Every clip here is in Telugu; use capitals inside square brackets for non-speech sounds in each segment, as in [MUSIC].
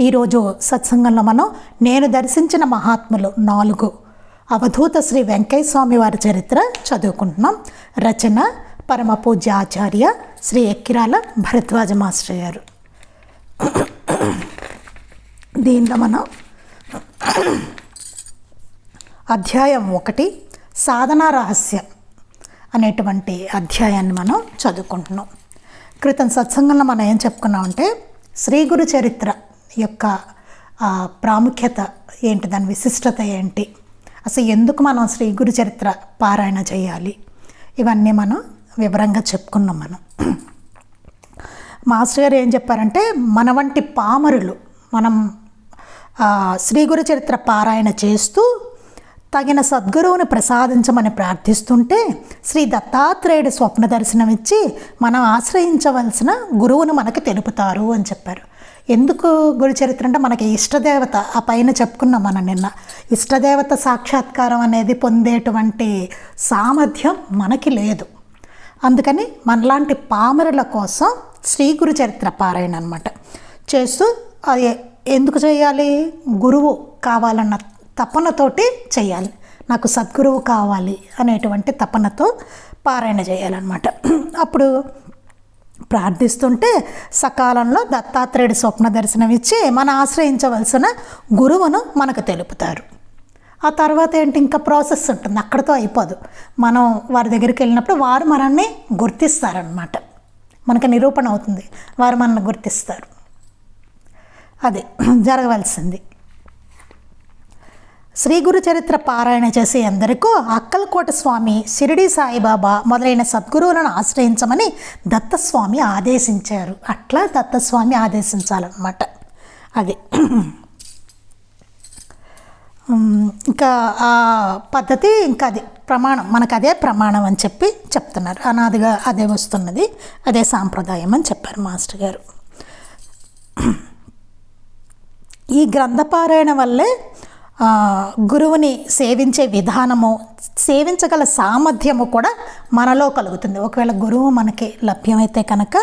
ఈరోజు సత్సంగంలో మనం నేను దర్శించిన మహాత్ములు నాలుగు. అవధూత శ్రీ వెంకయ్య స్వామి వారి చరిత్ర చదువుకుంటున్నాం. రచన పరమ పూజ్య ఆచార్య శ్రీ ఎక్కిరాల భరద్వాజ మాస్టర్ గారు. దీనిలో మనం అధ్యాయం ఒకటి సాధనా రహస్యం అనేటువంటి అధ్యాయాన్ని మనం చదువుకుంటున్నాం. క్రితం సత్సంగంలో మనం ఏం చెప్పుకున్నామంటే శ్రీ గురు చరిత్ర. యొక్క ప్రాముఖ్యత ఏంటి దాని విశిష్టత ఏంటి? అసలు ఎందుకు మనం శ్రీ గురు చరిత్ర పారాయణ చేయాలి? ఇవన్నీ మనం వివరంగా చెప్పుకున్నాం మనం. మాస్టర్ గారు ఏం చెప్పారంటే మన వంటి పామరులు మనం శ్రీ గురు చరిత్ర పారాయణ చేస్తూ తగిన సద్గురువుని ప్రసాదించమని ప్రార్థిస్తుంటే శ్రీ దత్తాత్రేయుడు స్వప్న దర్శనం ఇచ్చి మనం ఆశ్రయించవలసిన గురువును మనకు తెలుపుతారు అని చెప్పారు. ఎందుకు గురు చరిత్ర అంటే మనకి ఇష్టదేవత ఆ పైన చెప్పుకున్నాం మనం నిన్న. ఇష్టదేవత సాక్షాత్కారం అనేది పొందేటువంటి సామర్థ్యం మనకి లేదు. అందుకని మనలాంటి పామరుల కోసం శ్రీ గురు చరిత్ర పారాయణ అనమాట చేస్తూ అది ఎందుకు చేయాలి? గురువు కావాలన్న తపనతోటి చేయాలి. నాకు సద్గురువు కావాలి అనేటువంటి తపనతో పారాయణ చేయాలన్నమాట. అప్పుడు ప్రార్థిస్తుంటే సకాలంలో దత్తాత్రేయుడి స్వప్న దర్శనం ఇచ్చి మనం ఆశ్రయించవలసిన గురువును మనకు తెలుపుతారు. ఆ తర్వాత ఏంటి? ఇంకా ప్రాసెస్ ఉంటుంది. అక్కడితో అయిపోదు. మనం వారి దగ్గరికి వెళ్ళినప్పుడు వారు మనల్ని గుర్తిస్తారనమాట మనకి నిరూపణ అవుతుంది. వారు మనల్ని గుర్తిస్తారు. అది జరగవలసింది. శ్రీ గురు చరిత్ర పారాయణ చేసే అందరికీ అక్కలకోట స్వామి షిరిడి సాయిబాబా మొదలైన సద్గురువులను ఆశ్రయించమని దత్తస్వామి ఆదేశించారు. అట్లా దత్తస్వామి ఆదేశించాలన్నమాట. అది. ఇంకా ఆ పద్ధతి ఇంకా అది ప్రమాణం మనకు అదే ప్రమాణం అని చెప్పి చెప్తున్నారు. అనాదిగా అదే వస్తున్నది అదే సాంప్రదాయం అని చెప్పారు మాస్టర్ గారు. ఈ గ్రంథపారాయణ వల్లే గురువుని సేవించే విధానము సేవించగల సామర్థ్యము కూడా మనలో కలుగుతుంది. ఒకవేళ గురువు మనకి లభ్యమైతే కనుక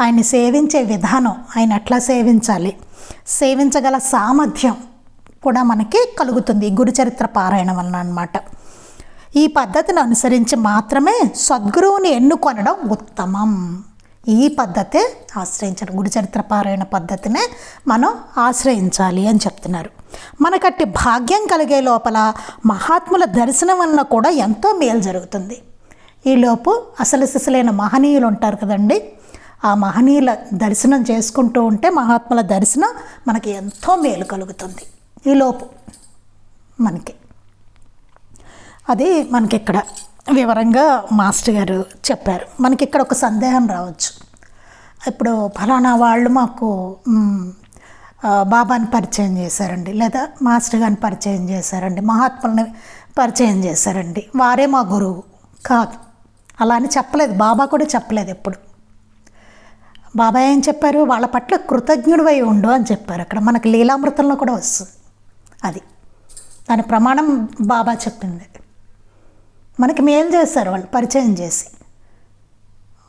ఆయన్ని సేవించే విధానం ఆయన ఎట్లా సేవించాలి? సేవించగల సామర్థ్యం కూడా మనకి కలుగుతుంది గురుచరిత్ర గురు చరిత్ర వలన అనమాట ఈ పద్ధతిని అనుసరించి మాత్రమే సద్గురువుని ఎన్నుకొనడం ఉత్తమం. ఈ పద్ధతే ఆశ్రయించడం గుడి చరిత్ర పారాయణ పద్ధతినే మనం ఆశ్రయించాలి అని చెప్తున్నారు. మనకట్టి భాగ్యం కలిగే లోపల మహాత్ముల దర్శనం వలన కూడా ఎంతో మేలు జరుగుతుంది. ఈలోపు అసలు సిసలైన మహనీయులు ఉంటారు కదండి. ఆ మహనీయుల దర్శనం చేసుకుంటూ ఉంటే మహాత్ముల దర్శనం మనకి ఎంతో మేలు కలుగుతుంది. ఈలోపు మనకి. అది మనకి ఇక్కడ వివరంగా మాస్టర్ గారు చెప్పారు. మనకి ఇక్కడ ఒక సందేహం రావచ్చు. ఇప్పుడు ఫలానా వాళ్ళు మాకు బాబాని పరిచయం చేశారండి. లేదా మాస్టర్ గారిని పరిచయం చేశారండి. మహాత్ములని పరిచయం చేశారండి. వారే మా గురువు. కాదు. అలా అని చెప్పలేదు. బాబా కూడా చెప్పలేదు ఎప్పుడు. బాబా ఏం చెప్పారు? వాళ్ళ పట్ల కృతజ్ఞుడివై ఉండు అని చెప్పారు అక్కడ. మనకి లీలామృతంలో కూడా వస్తుంది. అది. దాని ప్రమాణం బాబా చెప్పింది. మనకి మేలు చేస్తారు వాళ్ళు పరిచయం చేసి.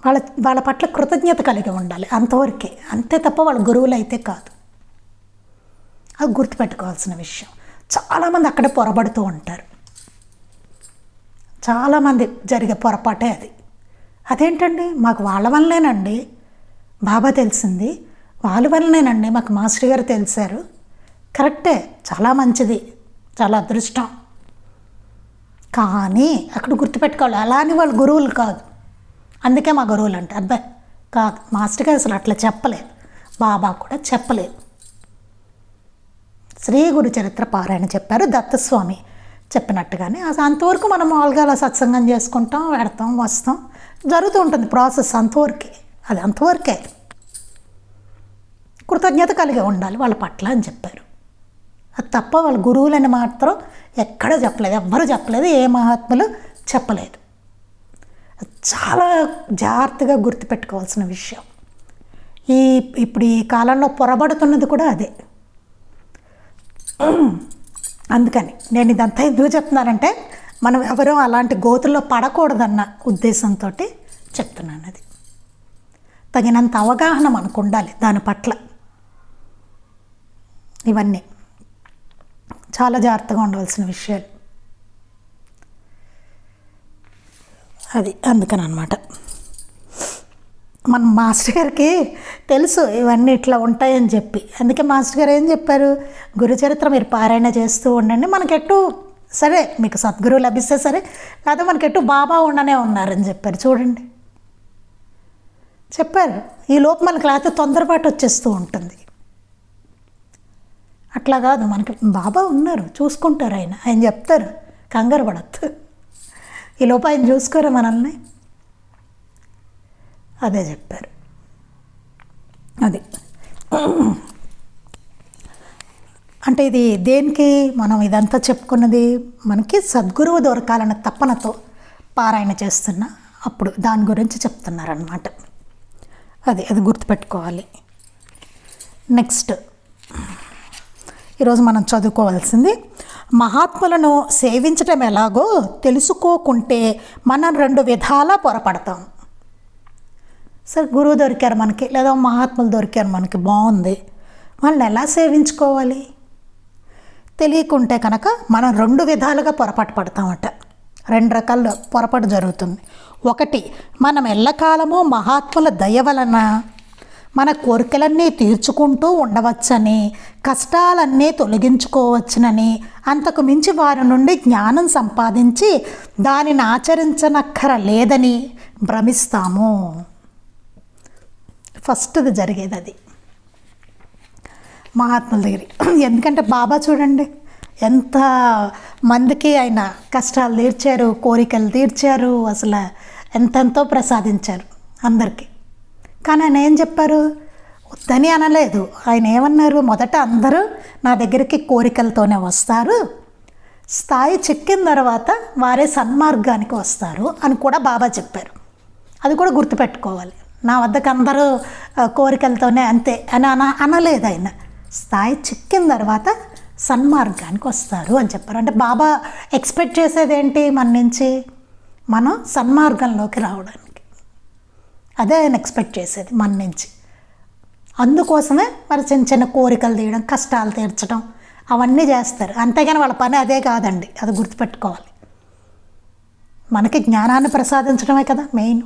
వాళ్ళ వాళ్ళ పట్ల కృతజ్ఞత కలిగి ఉండాలి అంతవరకే. అంతే తప్ప వాళ్ళ గురువులు అయితే కాదు. అది గుర్తుపెట్టుకోవాల్సిన విషయం. చాలామంది అక్కడే పొరబడుతూ ఉంటారు. చాలామంది జరిగే పొరపాటే అది. అదేంటండి? మాకు వాళ్ళ వల్లనేనండి. బాబా తెలిసింది. వాళ్ళ వల్లనేనండి. మాకు మాస్టర్ గారు తెలిసారు. కరెక్టే. చాలా మంచిది. చాలా అదృష్టం. కానీ అక్కడ గుర్తుపెట్టుకోవాలి. అలా అని వాళ్ళు గురువులు కాదు. అందుకే మా గురువులు అంటే అబ్బాయి కాదు మాస్టర్ గారు అసలు అట్లా చెప్పలేదు. బాబా కూడా చెప్పలేదు. శ్రీ గురు చరిత్ర పారాయణ చెప్పారు దత్తస్వామి చెప్పినట్టుగానే. అసలు అంతవరకు మనం మామూలుగా అలా సత్సంగం చేసుకుంటాం పెడతాం వస్తాం. జరుగుతూ ఉంటుంది ప్రాసెస్ అంతవరకే. అది అంతవరకే. కృతజ్ఞత కలిగి ఉండాలి వాళ్ళ పట్ల అని చెప్పారు. అది తప్ప వాళ్ళ గురువులని మాత్రం ఎక్కడ చెప్పలేదు ఎవ్వరు చెప్పలేదు ఏ మహాత్ములు చెప్పలేదు. చాలా జాగ్రత్తగా గుర్తుపెట్టుకోవాల్సిన విషయం. ఈ ఇప్పుడు ఈ కాలంలో పొరబడుతున్నది కూడా అదే. అందుకని నేను ఇదంతా ఎందుకు చెప్తున్నానంటే మనం ఎవరూ అలాంటి గోతుల్లో పడకూడదన్న ఉద్దేశంతో చెప్తున్నాను అది. తగినంత అవగాహన మనకు ఉండాలి దాని పట్ల. ఇవన్నీ. చాలా జాగ్రత్తగా ఉండవలసిన విషయాలు. అది అందుకని అనమాట మన మాస్టర్ గారికి తెలుసు ఇవన్నీ ఇట్లా ఉంటాయని చెప్పి. అందుకే మాస్టర్ గారు ఏం చెప్పారు? గురుచరిత్ర మీరు పారాయణ చేస్తూ ఉండండి. మనకెట్టు సరే మీకు సద్గురువు లభిస్తే సరే కాదు మనకెట్టు బాబా ఉండనే ఉన్నారని చెప్పారు. చూడండి. చెప్పారు. ఈ లోపు మనకి లేకపోతే తొందరపాటు వచ్చేస్తూ ఉంటుంది. అట్లా కాదు. మనకి బాబా ఉన్నారు. చూసుకుంటారు ఆయన. ఆయన చెప్తారు. కంగారు పడద్దు. ఈ లోపు ఆయన చూసుకోరా మనల్ని? అదే చెప్పారు. అది. అంటే ఇది దేనికి? మనం ఇదంతా చెప్పుకున్నది మనకి సద్గురువు దొరకాలన్న తపనతో పారాయణ చేస్తున్న అప్పుడు దాని గురించి చెప్తున్నారనమాట అది అది గుర్తుపెట్టుకోవాలి. నెక్స్ట్. ఈరోజు మనం చదువుకోవాల్సింది మహాత్ములను సేవించటం ఎలాగో తెలుసుకోకుంటే మనం రెండు విధాలా పొరపడతాం. సరే గురువు దొరికారు మనకి లేదా మహాత్ములు దొరికారు మనకి బాగుంది. వాళ్ళని ఎలా సేవించుకోవాలి? తెలియకుంటే కనుక మనం రెండు విధాలుగా పొరపాటు పడతామట. రెండు రకాల పొరపాటు జరుగుతుంది. ఒకటి మనం ఎల్లకాలము మహాత్ముల దయ వలన మన కోరికలన్నీ తీర్చుకుంటూ ఉండవచ్చని కష్టాలన్నీ తొలగించుకోవచ్చునని అంతకు మించి వారి నుండి జ్ఞానం సంపాదించి దానిని ఆచరించనక్కర లేదని భ్రమిస్తాము. ఫస్ట్ది జరిగేది అది మహాత్ముల దగ్గర ఎందుకంటే బాబా చూడండి ఎంత మందికి ఆయన కష్టాలు తీర్చారు కోరికలు తీర్చారు అసలు ఎంతెంతో ప్రసాదించారు అందరికీ. కానీ ఆయన ఏం చెప్పారు? వద్దని అనలేదు. ఆయన ఏమన్నారు? మొదట అందరూ నా దగ్గరికి కోరికలతోనే వస్తారు. స్థాయి చెక్కిన తర్వాత వారే సన్మార్గానికి వస్తారు అని కూడా బాబా చెప్పారు. అది కూడా గుర్తుపెట్టుకోవాలి. నా వద్దకు అందరూ కోరికలతోనే అంతే అని అన అనలేదు ఆయన. స్థాయి చిక్కిన తర్వాత సన్మార్గానికి వస్తారు అని చెప్పారు. అంటే బాబా ఎక్స్పెక్ట్ చేసేది ఏంటి మన నుంచి మనం సన్మార్గంలోకి రావడానికి. అదే ఆయన ఎక్స్పెక్ట్ చేసేది మన నుంచి. అందుకోసమే మరి చిన్న చిన్న కోరికలు తీయడం కష్టాలు తీర్చడం అవన్నీ చేస్తారు. అంతేగాని వాళ్ళ పని అదే కాదండి. అది గుర్తుపెట్టుకోవాలి. మనకి జ్ఞానాన్ని ప్రసాదించడమే కదా మెయిన్.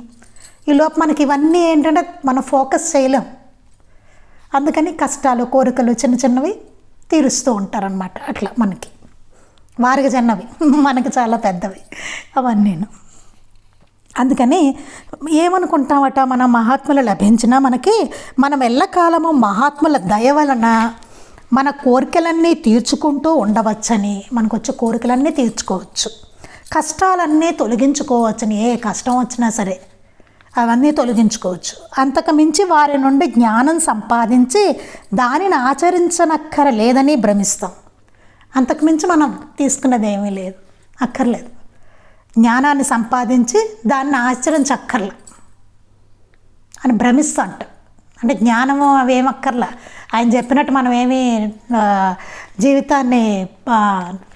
ఈ మనకి ఇవన్నీ ఏంటంటే మనం ఫోకస్ చేయలేం. అందుకని కష్టాలు కోరికలు చిన్న చిన్నవి తీరుస్తూ ఉంటారనమాట అట్లా మనకి. వారికి చిన్నవి [LAUGHS] మనకి చాలా పెద్దవి అవన్నీను. అందుకని ఏమనుకుంటామట మన మహాత్ములు లభించినా మనకి మనం ఎల్లకాలము మహాత్ముల దయ వలన మన కోరికలన్నీ తీర్చుకుంటూ ఉండవచ్చని మనకు వచ్చే కోరికలన్నీ తీర్చుకోవచ్చు. కష్టాలన్నీ తొలగించుకోవచ్చని ఏ కష్టం వచ్చినా సరే అవన్నీ తొలగించుకోవచ్చు. అంతకు మించి వారి నుండి జ్ఞానం సంపాదించి దానిని ఆచరించనక్కర లేదని భ్రమిస్తాం అంతకుమించి మనం తీసుకున్నది ఏమీ లేదు అక్కర్లేదు. జ్ఞానాన్ని సంపాదించి దాన్ని ఆచరించక్కర్లా అని భ్రమిస్తూ అంట. అంటే జ్ఞానము అవి ఏమక్కర్లా ఆయన చెప్పినట్టు మనం ఏమీ జీవితాన్ని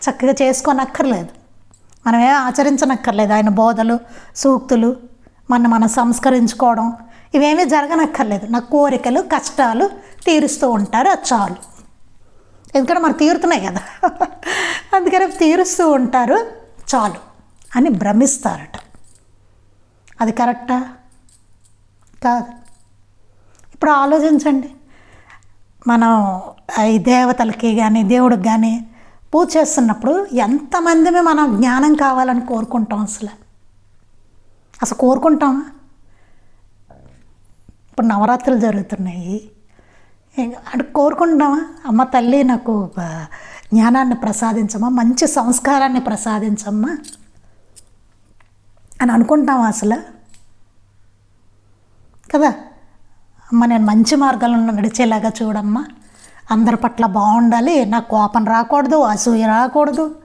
చక్కగా చేసుకోనక్కర్లేదు. మనం ఏం ఆచరించనక్కర్లేదు. ఆయన బోధలు సూక్తులు మన మనం సంస్కరించుకోవడం ఇవేమీ జరగనక్కర్లేదు. నా కోరికలు కష్టాలు తీరుస్తూ ఉంటారు అది చాలు. ఎందుకంటే మనకు తీరుతున్నాయి కదా. [LAUGHS] అందుకని తీరుస్తూ ఉంటారు చాలు. అని భ్రమిస్తారట. అది కరెక్టా? కాదు. ఇప్పుడు ఆలోచించండి. మనం ఈ దేవతలకి కానీ దేవుడికి కానీ పూజ చేస్తున్నప్పుడు ఎంతమందిమే మనం జ్ఞానం కావాలని కోరుకుంటాం అసలు? అసలు కోరుకుంటామా? ఇప్పుడు నవరాత్రులు జరుగుతున్నాయి. ఏ- అటు కోరుకుంటామా అమ్మ తల్లి నాకు జ్ఞానాన్ని ప్రసాదించమ్మా మంచి సంస్కారాన్ని ప్రసాదించమ్మా. అని అనుకుంటామా అసలు? కదా? అమ్మ నేను మంచి మార్గంలో నడిచేలాగా చూడమ్మా. అందరి పట్ల బాగుండాలి. నాకు కోపం రాకూడదు అసూయ రాకూడదు.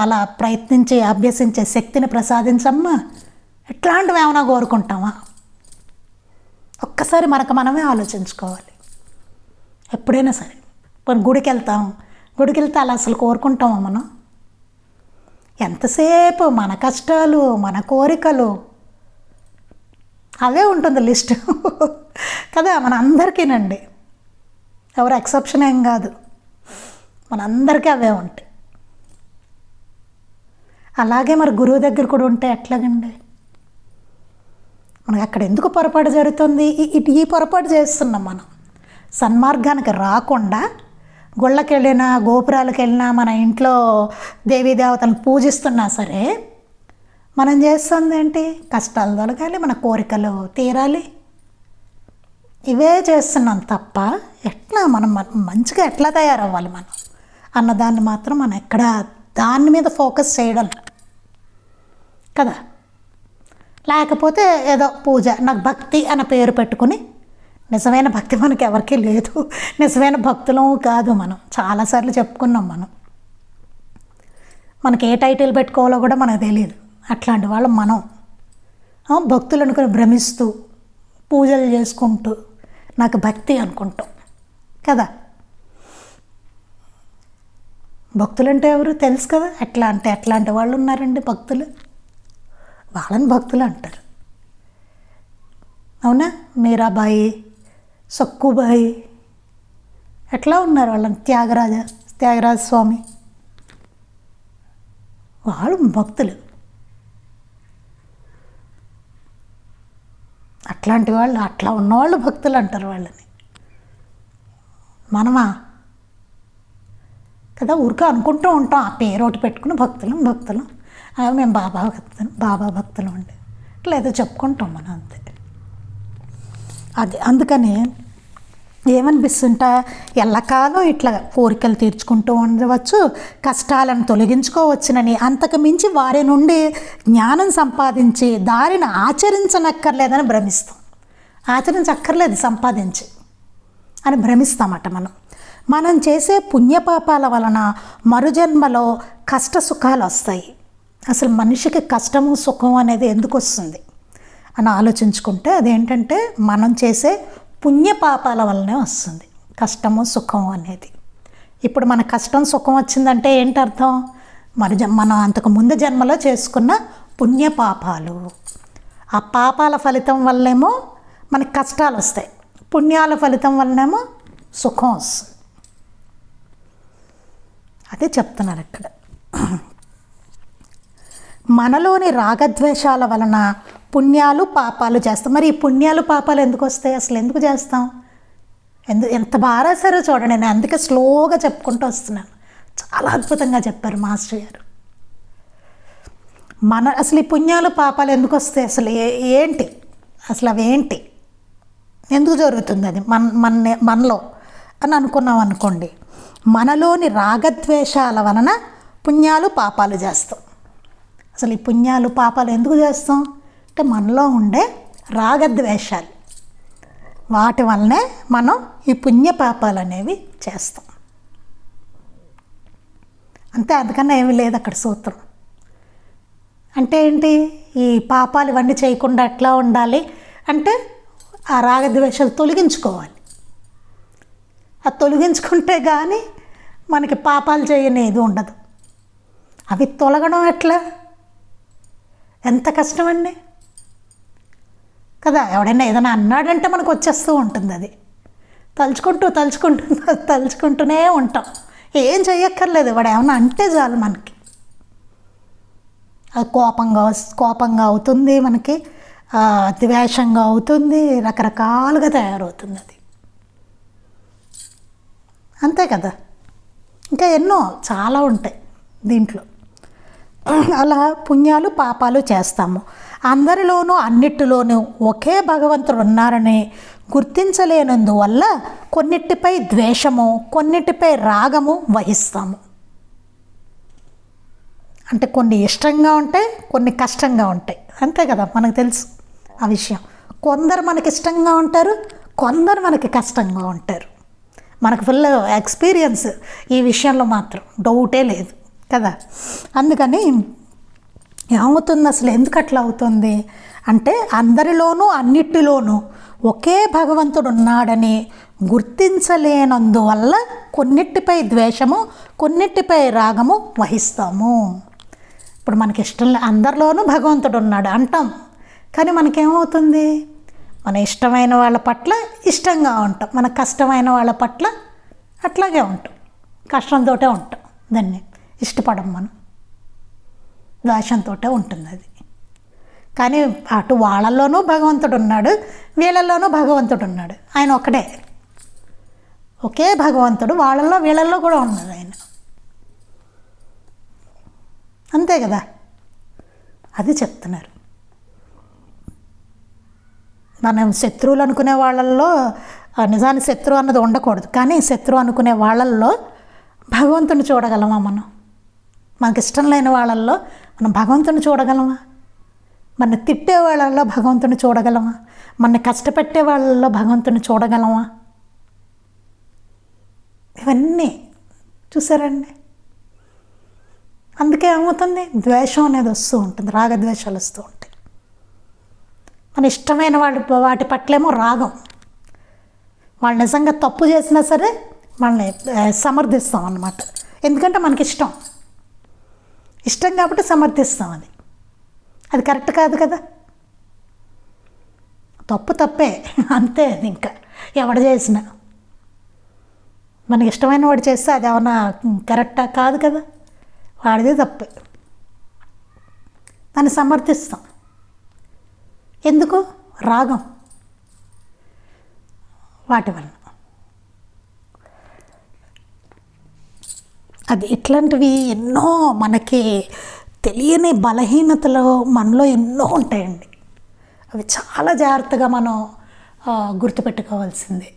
అలా ప్రయత్నించి అభ్యసించే శక్తిని ప్రసాదించమ్మా. ఇట్లాంటివి ఏమైనా కోరుకుంటామా ఒక్కసారి మనకు మనమే ఆలోచించుకోవాలి. ఎప్పుడైనా సరే. కొన్ని గుడికి వెళ్తాం గుడికి వెళ్తే అలా అసలు కోరుకుంటామా మనం? ఎంతసేపు మన కష్టాలు మన కోరికలు? అవే ఉంటుంది లిస్ట్. [LAUGHS] కదా మన అందరికీనండి ఎవరు ఎక్సెప్షన్ ఏం కాదు. మనందరికీ అవే ఉంటాయి. అలాగే మరి గురువు దగ్గర కూడా ఉంటే ఎట్లాగండి? మనకి అక్కడ ఎందుకు పొరపాటు జరుగుతుంది? ఇటు ఈ పొరపాటు చేస్తున్నాం మనం. సన్మార్గానికి రాకుండా గుళ్ళకి వెళ్ళినా గోపురాలకు వెళ్ళినా మన ఇంట్లో దేవీ దేవతలను పూజిస్తున్నా సరే మనం చేస్తుంది ఏంటి కష్టాలు తొలగాలి మన కోరికలు తీరాలి. ఇవే చేస్తున్నాం తప్ప ఎట్లా మనం మంచిగా ఎట్లా తయారవ్వాలి మనం? అన్నదాన్ని మాత్రం మనం ఎక్కడ దాని మీద ఫోకస్ చేయడం కదా? లేకపోతే ఏదో పూజ నాకు భక్తి అన్న పేరు పెట్టుకుని నిజమైన భక్తి మనకి ఎవరికీ లేదు. నిజమైన భక్తులం కాదు మనం. చాలాసార్లు చెప్పుకున్నాం మనం. మనకి ఏ టైటిల్ పెట్టుకోవాలో కూడా మనకు తెలియదు అట్లాంటి వాళ్ళం మనం. భక్తులు అనుకుని భ్రమిస్తూ పూజలు చేసుకుంటూ నాకు భక్తి అనుకుంటాం. కదా? భక్తులంటే ఎవరు? తెలుసు కదా? ఎట్లా అంటే ఎట్లాంటి వాళ్ళు ఉన్నారండి భక్తులు. వాళ్ళని భక్తులు అంటారు. అవునా? మీరాబాయి సక్కుబాయి. ఎట్లా ఉన్నారు వాళ్ళని త్యాగరాజ త్యాగరాజ స్వామి? వాళ్ళు భక్తులు. అట్లాంటి వాళ్ళు అట్లా ఉన్నవాళ్ళు భక్తులు అంటారు వాళ్ళని. మనమా? కదా ఊరికే అనుకుంటూ ఉంటాం ఆ పేరు ఒకటి పెట్టుకుని భక్తులం భక్తులం. మేము బాబా భక్తులు బాబా భక్తులు ఉండే ఇట్లా ఏదో చెప్పుకుంటాం మనం అంతే. అది అందుకని ఏమనిపిస్తుంటా ఎల్లకాలం ఇట్లా కోరికలు తీర్చుకుంటూ ఉండవచ్చు కష్టాలను తొలగించుకోవచ్చునని. అంతకు మించి వారి నుండి జ్ఞానం సంపాదించి దారిని ఆచరించనక్కర్లేదని భ్రమిస్తాం. ఆచరించక్కర్లేదు సంపాదించి అని భ్రమిస్తామట మనం. మనం చేసే పుణ్యపాపాల వలన మరుజన్మలో కష్ట సుఖాలు వస్తాయి. అసలు మనిషికి కష్టము సుఖం అనేది ఎందుకు వస్తుంది? అని ఆలోచించుకుంటే అదేంటంటే మనం చేసే పుణ్యపాపాల వల్లనే వస్తుంది. కష్టము సుఖం అనేది. ఇప్పుడు మన కష్టం సుఖం వచ్చిందంటే ఏంటి అర్థం మరి జ- మనం అంతకు ముందు జన్మలో చేసుకున్న పుణ్యపాపాలు ఆ పాపాల ఫలితం వల్లేమో మనకి కష్టాలు వస్తాయి. పుణ్యాల ఫలితం వల్లనేమో సుఖం వస్తుంది. అదే చెప్తున్నారు ఇక్కడ. మనలోని రాగద్వేషాల వలన పుణ్యాలు పాపాలు చేస్తాం. మరి ఈ పుణ్యాలు పాపాలు ఎందుకు వస్తాయి? అసలు ఎందుకు చేస్తాం? ఎందు ఎంత బాగా రాశారో చూడండి. నేను అందుకే స్లోగా చెప్పుకుంటూ వస్తున్నాను. చాలా అద్భుతంగా చెప్పారు మాస్టర్ గారు. మన అసలు ఈ పుణ్యాలు పాపాలు ఎందుకు వస్తాయి? అసలు ఏంటి? అసలు అవి ఏంటి? ఎందుకు జరుగుతుంది అది? మన మన మనలో అని అనుకున్నాం అనుకోండి. మనలోని రాగద్వేషాల వలన పుణ్యాలు పాపాలు చేస్తాం. అసలు ఈ పుణ్యాలు పాపాలు ఎందుకు చేస్తాం? అంటే మనలో ఉండే రాగద్వేషాలు. వాటి వల్లనే మనం ఈ పుణ్య పాపాలు అనేవి చేస్తాం. అంతే అందుకన్నా ఏమీ లేదు అక్కడ సూత్రం. అంటే ఏంటి? ఈ పాపాలు ఇవన్నీ చేయకుండా ఎట్లా ఉండాలి? అంటే ఆ రాగద్వేషాలు తొలగించుకోవాలి. అది తొలగించుకుంటే కానీ మనకి పాపాలు చేయనేది ఉండదు. అవి తొలగడం ఎట్లా? ఎంత కష్టమండి? కదా ఎవడైనా ఏదైనా అన్నాడంటే మనకు వచ్చేస్తూ ఉంటుంది అది. తలుచుకుంటూ తలుచుకుంటూ [LAUGHS] తలుచుకుంటూనే ఉంటాం. ఏం చేయక్కర్లేదు వాడు ఏమన్నా అంటే చాలు మనకి. అది కోపంగా కోపంగా అవుతుంది మనకి. ఆ, ద్వేషంగా అవుతుంది రకరకాలుగా తయారవుతుంది అది. అంతే కదా? ఇంకా ఎన్నో చాలా ఉంటాయి దీంట్లో. అలా పుణ్యాలు పాపాలు చేస్తాము. అందరిలోనూ అన్నిటిలోనూ ఒకే భగవంతుడు ఉన్నారని గుర్తించలేనందువల్ల కొన్నిటిపై ద్వేషము కొన్నిటిపై రాగము వహిస్తాము. అంటే కొన్ని ఇష్టంగా ఉంటాయి కొన్ని కష్టంగా ఉంటాయి. అంతే కదా మనకు తెలుసు ఆ విషయం. కొందరు మనకి ఇష్టంగా ఉంటారు కొందరు మనకి కష్టంగా ఉంటారు. మనకు ఫుల్ ఎక్స్పీరియన్స్ ఈ విషయంలో మాత్రం డౌటే లేదు కదా. అందుకని ఏమవుతుంది అసలు? ఎందుకు అట్లా అవుతుంది? అంటే అందరిలోనూ అన్నిటిలోనూ ఒకే భగవంతుడు ఉన్నాడని గుర్తించలేనందువల్ల కొన్నిటిపై ద్వేషము కొన్నిటిపై రాగము వహిస్తాము. ఇప్పుడు మనకి ఇష్టం లే అందరిలోనూ భగవంతుడు ఉన్నాడు అంటాం. కానీ మనకేమవుతుంది? మన ఇష్టమైన వాళ్ళ పట్ల ఇష్టంగా ఉంటాం. మన కష్టమైన వాళ్ళ పట్ల అట్లాగే ఉంటాం. కష్టంతో ఉంటాం. దాన్ని ఇష్టపడం మనం. ద్వేషంతో ఉంటుంది అది కానీ అటు వాళ్ళల్లోనూ భగవంతుడు ఉన్నాడు వీళ్ళల్లోనూ భగవంతుడు ఉన్నాడు ఆయన ఒక్కడే. ఒకే భగవంతుడు వాళ్ళల్లో వీళ్ళల్లో కూడా ఉన్నాడు ఆయన. అంతే కదా? అది చెప్తున్నారు. మనం శత్రువులు అనుకునే వాళ్ళల్లో నిజాన్ని నిజానికి శత్రువు అన్నది ఉండకూడదు. కానీ శత్రువు అనుకునే వాళ్ళల్లో భగవంతుని చూడగలమా మనం? మనకి ఇష్టం లేని వాళ్ళల్లో మనం భగవంతుని చూడగలమా? మన తిట్టే వాళ్ళల్లో భగవంతుని చూడగలమా? మన కష్టపెట్టే వాళ్ళల్లో భగవంతుని చూడగలమా? ఇవన్నీ చూసారండి? అందుకే ఏమవుతుంది? ద్వేషం అనేది వస్తూ ఉంటుంది రాగద్వేషాలు వస్తూ ఉంటాయి. మన ఇష్టమైన వాటి వాటి పట్లేమో రాగం. వాళ్ళు నిజంగా తప్పు చేసినా సరే మనల్ని సమర్థిస్తాం అన్నమాట. ఎందుకంటే మనకి ఇష్టం ఇష్టం కాబట్టి సమర్థిస్తాం అది. అది కరెక్ట్ కాదు కదా? తప్పు తప్పే. అంతే అది ఇంకా. ఎవడు చేసినా. మనకి ఇష్టమైన వాడు చేస్తే అది ఏమన్నా కరెక్టా? కాదు కదా? వాడిదే తప్పే. దాన్ని సమర్థిస్తాం. ఎందుకు? రాగం. వాటి వలన. అది ఇట్లాంటివి ఎన్నో మనకి తెలియని బలహీనతలు మనలో ఎన్నో ఉంటాయండి. అవి చాలా జాగ్రత్తగా మనం గుర్తుపెట్టుకోవాల్సిందే.